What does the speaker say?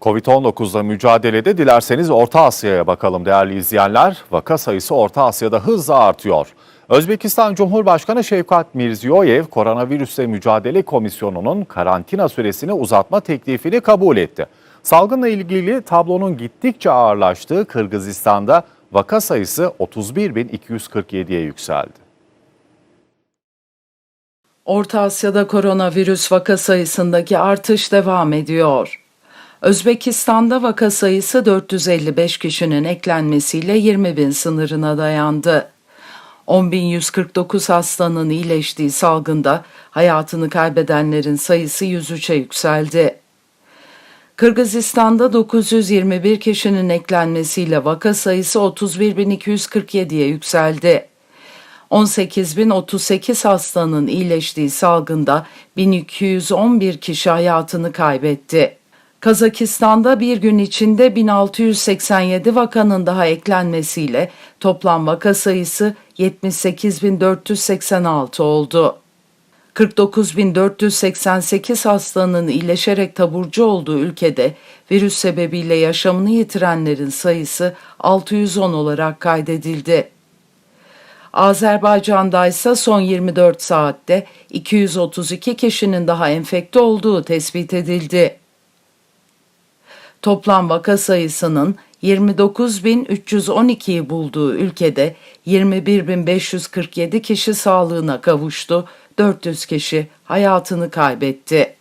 Covid-19'la mücadelede dilerseniz Orta Asya'ya bakalım değerli izleyenler. Vaka sayısı Orta Asya'da hızla artıyor. Özbekistan Cumhurbaşkanı Şevkat Mirziyoyev, Koronavirüsle Mücadele Komisyonu'nun karantina süresini uzatma teklifini kabul etti. Salgınla ilgili tablonun gittikçe ağırlaştığı Kırgızistan'da vaka sayısı 31.247'ye yükseldi. Orta Asya'da koronavirüs vaka sayısındaki artış devam ediyor. Özbekistan'da vaka sayısı 455 kişinin eklenmesiyle 20 bin sınırına dayandı. 10.149 hastanın iyileştiği salgında hayatını kaybedenlerin sayısı 103'e yükseldi. Kırgızistan'da 921 kişinin eklenmesiyle vaka sayısı 31.247'ye yükseldi. 18.038 hastanın iyileştiği salgında 1211 kişi hayatını kaybetti. Kazakistan'da bir gün içinde 1687 vakanın daha eklenmesiyle toplam vaka sayısı 78.486 oldu. 49.488 hastanın iyileşerek taburcu olduğu ülkede virüs sebebiyle yaşamını yitirenlerin sayısı 610 olarak kaydedildi. Azerbaycan'da ise son 24 saatte 232 kişinin daha enfekte olduğu tespit edildi. Toplam vaka sayısının 29.312'yi bulduğu ülkede 21.547 kişi sağlığına kavuştu, 400 kişi hayatını kaybetti.